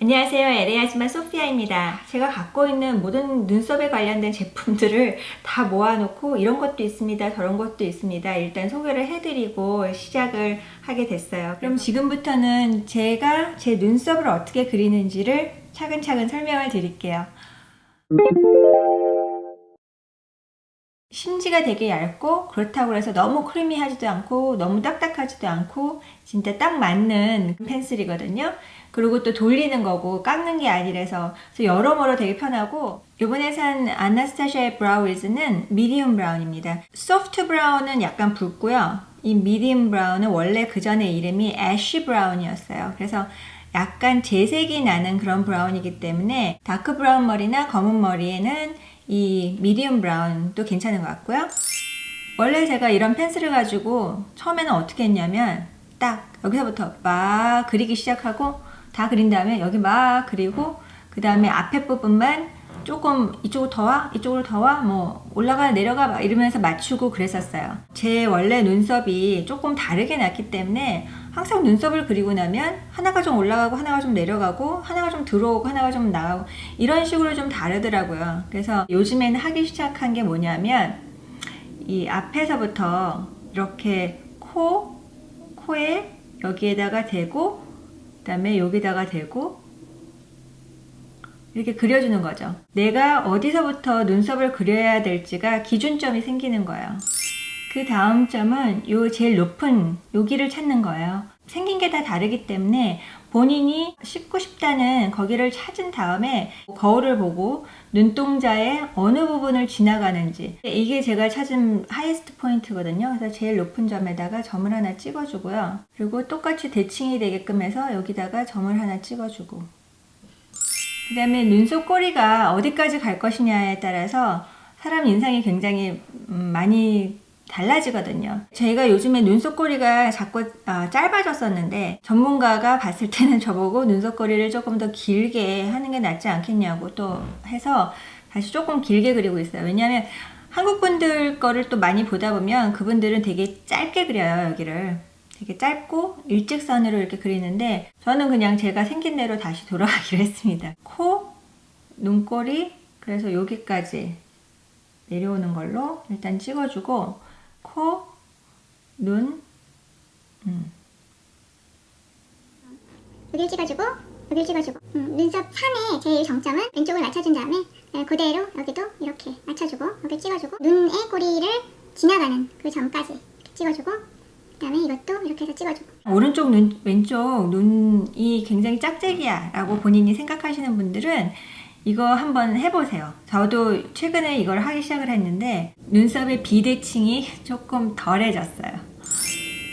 안녕하세요. 아줌마 소피아입니다. 제가 갖고 있는 모든 눈썹에 관련된 제품들을 다 모아놓고 이런 것도 있습니다. 저런 것도 있습니다. 일단 소개를 해드리고 시작을 하게 됐어요. 그럼 지금부터는 제가 제 눈썹을 어떻게 그리는지를 차근차근 설명을 드릴게요. 심지가 되게 얇고 그렇다고 해서 너무 크리미하지도 않고 너무 딱딱하지도 않고 진짜 딱 맞는 펜슬이거든요. 그리고 또 돌리는 거고 깎는 게 아니라서 여러모로 되게 편하고 이번에 산 아나스타샤의 브라우이즈는 미디움 브라운입니다. 소프트 브라운은 약간 붉고요. 이 미디움 브라운은 원래 그 전에 이름이 애쉬 브라운이었어요. 그래서 약간 재색이 나는 그런 브라운이기 때문에 다크 브라운 머리나 검은 머리에는 이 미디움 브라운도 괜찮은 것 같고요. 원래 제가 이런 펜슬을 가지고 처음에는 어떻게 했냐면 딱 여기서부터 막 그리기 시작하고 다 그린 다음에 여기 막 그리고 그 다음에 앞에 부분만 조금 이쪽으로 더 와, 이쪽으로 더 와, 뭐 올라가 내려가 막 이러면서 맞추고 그랬었어요. 제 원래 눈썹이 조금 다르게 났기 때문에 항상 눈썹을 그리고 나면 하나가 좀 올라가고 하나가 좀 내려가고 하나가 좀 들어오고 하나가 좀 나가고 이런 식으로 좀 다르더라고요. 그래서 요즘에는 하기 시작한 게 뭐냐면 이 앞에서부터 이렇게 코, 코에 여기에다가 대고 그다음에 여기다가 대고 이렇게 그려주는 거죠. 내가 어디서부터 눈썹을 그려야 될지가 기준점이 생기는 거예요. 그 다음 점은 요 제일 높은 여기를 찾는 거예요. 생긴 게 다 다르기 때문에 본인이 씹고 싶다는 거기를 찾은 다음에 거울을 보고 눈동자의 어느 부분을 지나가는지 이게 제가 찾은 하이스트 포인트거든요. 그래서 제일 높은 점에다가 점을 하나 찍어주고요. 그리고 똑같이 대칭이 되게끔 해서 여기다가 점을 하나 찍어주고 그 다음에 눈썹 꼬리가 어디까지 갈 것이냐에 따라서 사람 인상이 굉장히 음, 많이 달라지거든요. 저희가 요즘에 눈썹꼬리가 자꾸 아, 짧아졌었는데 전문가가 봤을 때는 저보고 눈썹꼬리를 조금 더 길게 하는 게 낫지 않겠냐고 또 해서 다시 조금 길게 그리고 있어요. 왜냐하면 한국 분들 거를 또 많이 보다 보면 그분들은 되게 짧게 그려요 여기를. 되게 짧고 일직선으로 이렇게 그리는데 저는 그냥 제가 생긴 대로 다시 돌아가기로 했습니다. 코, 눈꼬리, 그래서 여기까지 내려오는 걸로 일단 찍어주고 코, 눈, 음. 여길 찍어주고 여길 찍어주고 음, 눈썹 선의 제일 정점은 왼쪽을 맞춰준 다음에 네, 그대로 여기도 이렇게 맞춰주고 여기 찍어주고 눈의 꼬리를 지나가는 그 점까지 찍어주고 그 다음에 이것도 이렇게 해서 찍어주고 오른쪽 눈, 왼쪽 눈이 굉장히 짝짝이야 라고 본인이 생각하시는 분들은 이거 한번 해보세요. 저도 최근에 이걸 하기 시작을 했는데 눈썹의 비대칭이 조금 덜해졌어요.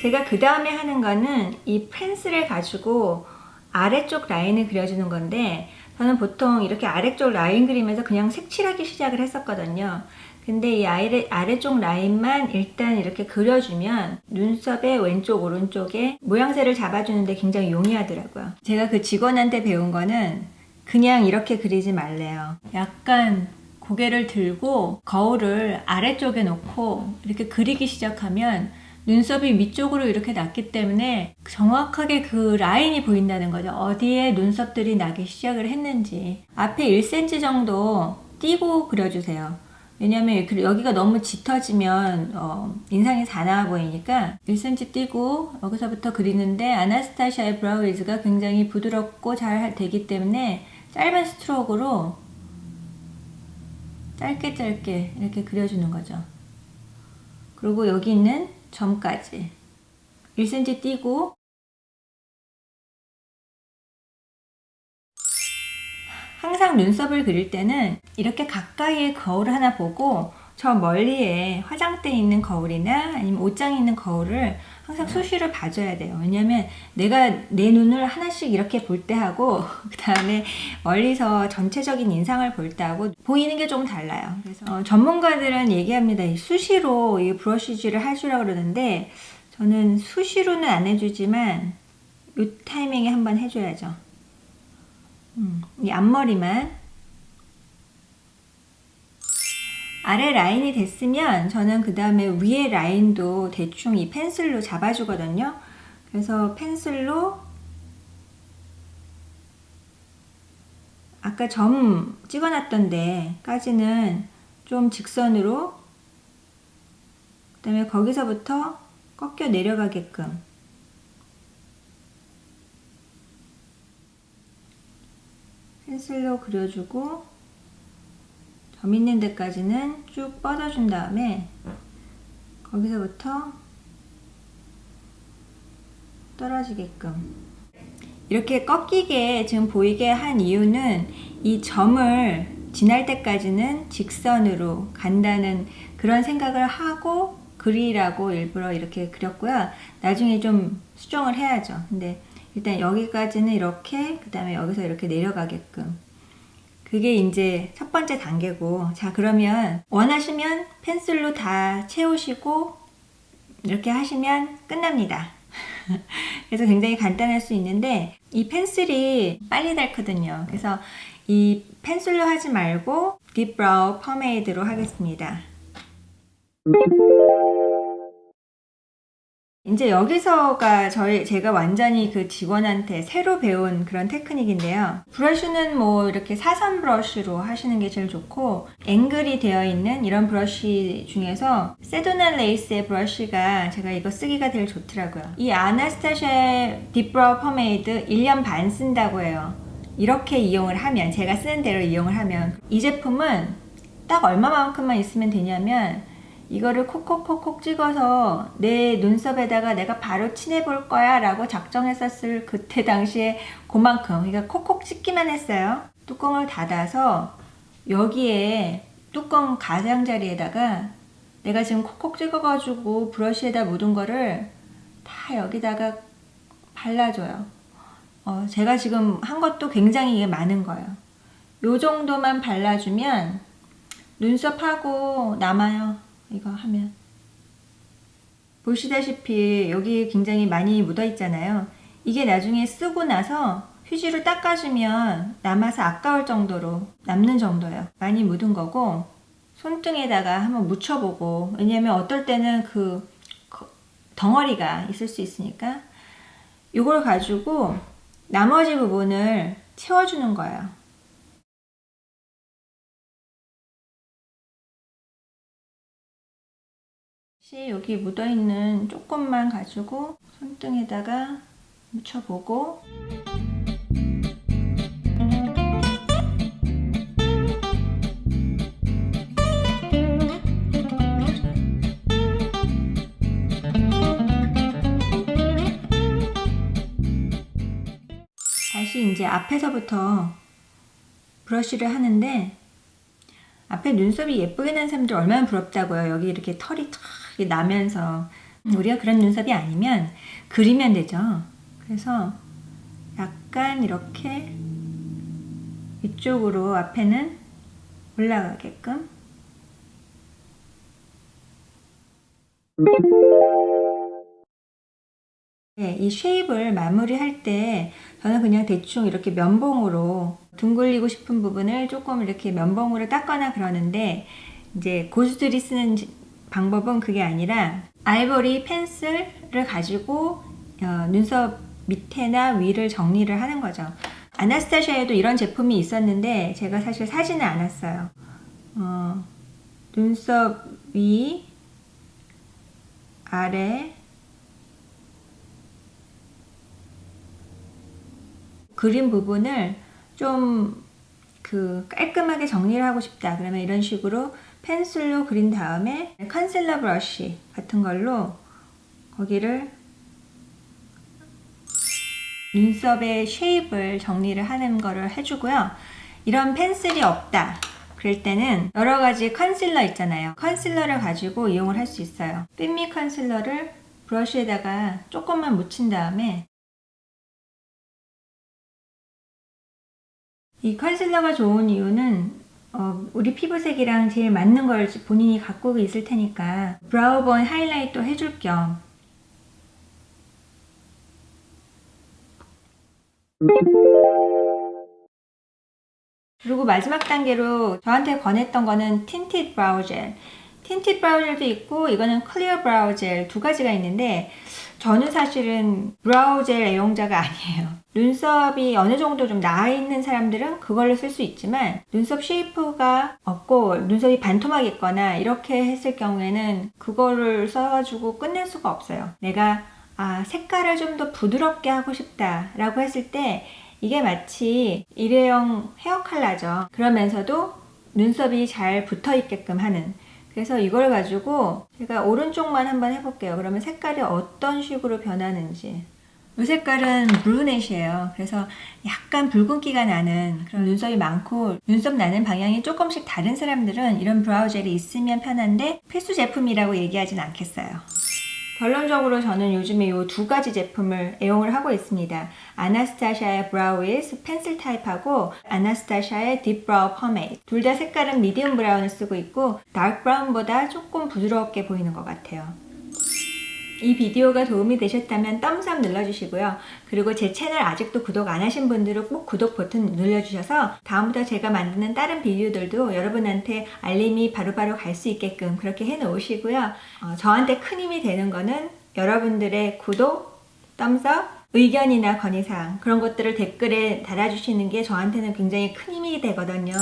제가 그 다음에 하는 거는 이 펜슬을 가지고 아래쪽 라인을 그려주는 건데 저는 보통 이렇게 아래쪽 라인 그리면서 그냥 색칠하기 시작을 했었거든요. 근데 이 아래, 아래쪽 라인만 일단 이렇게 그려주면 눈썹의 왼쪽 오른쪽에 모양새를 잡아주는데 굉장히 용이하더라고요. 제가 그 직원한테 배운 거는 그냥 이렇게 그리지 말래요. 약간 고개를 들고 거울을 아래쪽에 놓고 이렇게 그리기 시작하면 눈썹이 위쪽으로 이렇게 났기 때문에 정확하게 그 라인이 보인다는 거죠. 어디에 눈썹들이 나기 시작을 했는지. 앞에 1cm 정도 띄고 그려주세요. 왜냐면 여기가 너무 짙어지면 어, 인상이 사나워 보이니까 1cm 띄고 여기서부터 그리는데 아나스타샤의 브라우이즈가 굉장히 부드럽고 잘 되기 때문에 짧은 스트로크로 짧게 짧게 이렇게 그려주는 거죠. 그리고 여기 있는 점까지 1cm 띄고 항상 눈썹을 그릴 때는 이렇게 가까이에 거울 하나 보고 저 멀리에 화장대 있는 거울이나 아니면 옷장에 있는 거울을 항상 수시로 봐줘야 돼요. 왜냐면 내가 내 눈을 하나씩 이렇게 볼 때 하고 그 다음에 멀리서 전체적인 인상을 볼 때 하고 보이는 게 좀 달라요. 그래서 어, 전문가들은 얘기합니다. 수시로 이 브러쉬질을 해주라고 그러는데 저는 수시로는 안 해주지만 이 타이밍에 한번 해줘야죠. 음, 이 앞머리만 아래 라인이 됐으면 저는 그 다음에 위에 라인도 대충 이 펜슬로 잡아주거든요. 그래서 펜슬로 아까 점 찍어놨던 데까지는 좀 직선으로 그 다음에 거기서부터 꺾여 내려가게끔 펜슬로 그려주고 점 있는 데까지는 쭉 뻗어준 다음에 거기서부터 떨어지게끔 이렇게 꺾이게 지금 보이게 한 이유는 이 점을 지날 때까지는 직선으로 간다는 그런 생각을 하고 그리라고 일부러 이렇게 그렸고요. 나중에 좀 수정을 해야죠. 근데 일단 여기까지는 이렇게 그 다음에 여기서 이렇게 내려가게끔 그게 이제 첫 번째 단계고 자 그러면 원하시면 펜슬로 다 채우시고 이렇게 하시면 끝납니다. 그래서 굉장히 간단할 수 있는데 이 펜슬이 빨리 닳거든요. 그래서 이 펜슬로 하지 말고 딥브라우 퍼메이드로 하겠습니다. 이제 여기서가 저희 제가 완전히 그 직원한테 새로 배운 그런 테크닉인데요. 브러쉬는 뭐 이렇게 사선 브러쉬로 하시는 게 제일 좋고 앵글이 되어 있는 이런 브러쉬 중에서 세도나 레이스의 브러쉬가 제가 이거 쓰기가 제일 좋더라고요. 이 아나스타샤의 딥브라우 퍼메이드 1년 반 쓴다고 해요. 이렇게 이용을 하면 제가 쓰는 대로 이용을 하면 이 제품은 딱 얼마만큼만 있으면 되냐면 이거를 콕콕콕콕 찍어서 내 눈썹에다가 내가 바로 칠해볼 거야 라고 작정했었을 그때 당시에 그만큼 그러니까 콕콕 찍기만 했어요. 뚜껑을 닫아서 여기에 뚜껑 가장자리에다가 내가 지금 콕콕 찍어가지고 브러쉬에다 묻은 거를 다 여기다가 발라줘요. 어, 제가 지금 한 것도 굉장히 많은 거예요. 요 정도만 발라주면 눈썹하고 남아요 이거 하면. 보시다시피 여기 굉장히 많이 묻어 있잖아요. 이게 나중에 쓰고 나서 휴지로 닦아주면 남아서 아까울 정도로 남는 정도예요. 많이 묻은 거고 손등에다가 한번 묻혀보고 왜냐면 어떨 때는 그그 덩어리가 있을 수 있으니까 이걸 가지고 나머지 부분을 채워주는 거예요 혹시 여기 묻어있는 조금만 가지고 손등에다가 묻혀보고 다시 이제 앞에서부터 브러쉬를 하는데 앞에 눈썹이 예쁘게 난 사람들 얼마나 부럽다고요. 여기 이렇게 털이 탁 나면서 우리가 그런 눈썹이 아니면 그리면 되죠. 그래서 약간 이렇게 이쪽으로 앞에는 올라가게끔 네, 이 쉐입을 마무리할 때 저는 그냥 대충 이렇게 면봉으로 둥글리고 싶은 부분을 조금 이렇게 면봉으로 닦거나 그러는데 이제 고수들이 쓰는 지- 방법은 그게 아니라 아이보리 펜슬을 가지고 어, 눈썹 밑에나 위를 정리를 하는 거죠. 아나스타샤에도 이런 제품이 있었는데 제가 사실 사지는 않았어요. 어, 눈썹 위, 아래, 그린 부분을 좀 그 깔끔하게 정리를 하고 싶다. 그러면 이런 식으로 펜슬로 그린 다음에 컨실러 브러쉬 같은 걸로 거기를 눈썹의 쉐입을 정리를 하는 거를 해주고요. 이런 펜슬이 없다. 그럴 때는 여러 가지 컨실러 있잖아요. 컨실러를 가지고 이용을 할 수 있어요. 핀미 컨실러를 브러쉬에다가 조금만 묻힌 다음에 이 컨실러가 좋은 이유는 어, 우리 피부색이랑 제일 맞는 걸 본인이 갖고 있을 테니까 브라우본 하이라이트 해줄 겸. 그리고 마지막 단계로 저한테 권했던 거는 틴티드 브라우 젤 틴티드 브라우 젤도 있고 이거는 클리어 브라우 젤 두 가지가 있는데 저는 사실은 브라우 젤 애용자가 아니에요. 눈썹이 어느 정도 좀 나아 있는 사람들은 그걸로 쓸 수 있지만 눈썹 쉐이프가 없고 눈썹이 반토막 있거나 이렇게 했을 경우에는 그거를 써가지고 끝낼 수가 없어요. 내가 아, 색깔을 좀 더 부드럽게 하고 싶다라고 했을 때 이게 마치 일회용 헤어 컬러죠. 그러면서도 눈썹이 잘 붙어 있게끔 하는. 그래서 이걸 가지고 제가 오른쪽만 한번 해볼게요. 그러면 색깔이 어떤 식으로 변하는지. 이 색깔은 브루넷이에요. 그래서 약간 붉은기가 나는 그런 눈썹이 많고 눈썹 나는 방향이 조금씩 다른 사람들은 이런 브라우 젤이 있으면 편한데 필수 제품이라고 얘기하진 않겠어요. 결론적으로 저는 요즘에 이 두 가지 제품을 애용을 하고 있습니다. 아나스타샤의 브라우 위스 펜슬 타입하고 아나스타샤의 딥 브라우 퍼메이드. 둘다 색깔은 미디움 브라운을 쓰고 있고 다크 브라운보다 조금 부드럽게 보이는 것 같아요. 이 비디오가 도움이 되셨다면 덤스업 눌러주시고요. 그리고 제 채널 아직도 구독 안 하신 분들은 꼭 구독 버튼 눌러주셔서 다음부터 제가 만드는 다른 비디오들도 여러분한테 알림이 바로바로 갈 수 있게끔 그렇게 해 놓으시고요. 어, 저한테 큰 힘이 되는 거는 여러분들의 구독, 덤스업, 의견이나 건의사항 그런 것들을 댓글에 달아주시는 게 저한테는 굉장히 큰 힘이 되거든요.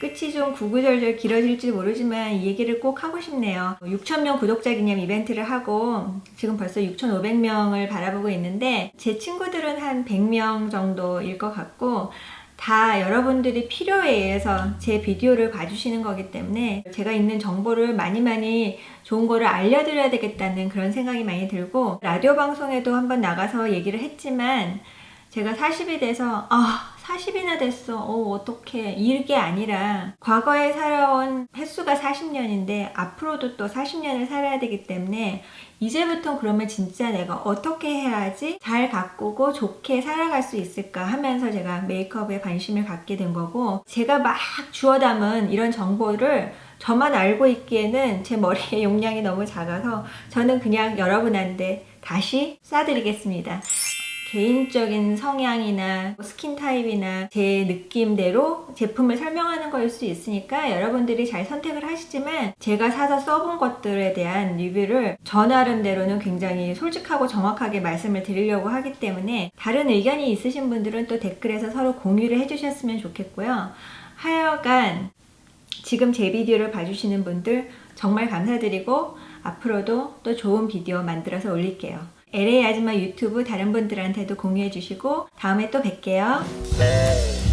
끝이 좀 구구절절 길어질지 모르지만 이 얘기를 꼭 하고 싶네요. 6,000명 구독자 기념 이벤트를 하고 지금 벌써 6,500명을 바라보고 있는데 제 친구들은 한 100명 정도일 것 같고 다 여러분들이 필요에 의해서 제 비디오를 봐주시는 거기 때문에 제가 있는 정보를 많이 많이 좋은 거를 알려드려야 되겠다는 그런 생각이 많이 들고 라디오 방송에도 한번 나가서 얘기를 했지만 제가 40이 돼서 아 40이나 됐어 어 어떡해 이게 아니라 과거에 살아온 횟수가 40년인데 앞으로도 또 40년을 살아야 되기 때문에 이제부터 그러면 진짜 내가 어떻게 해야지 잘 가꾸고 좋게 살아갈 수 있을까 하면서 제가 메이크업에 관심을 갖게 된 거고 제가 막 주워 담은 이런 정보를 저만 알고 있기에는 제 머리의 용량이 너무 작아서 저는 그냥 여러분한테 다시 쏴드리겠습니다. 개인적인 성향이나 스킨 타입이나 제 느낌대로 제품을 설명하는 거일 수 있으니까 여러분들이 잘 선택을 하시지만 제가 사서 써본 것들에 대한 리뷰를 저 나름대로는 굉장히 솔직하고 정확하게 말씀을 드리려고 하기 때문에 다른 의견이 있으신 분들은 또 댓글에서 서로 공유를 해주셨으면 좋겠고요. 하여간 지금 제 비디오를 봐주시는 분들 정말 감사드리고 앞으로도 또 좋은 비디오 만들어서 올릴게요. LA 아줌마 유튜브 다른 분들한테도 공유해 주시고 다음에 또 뵐게요.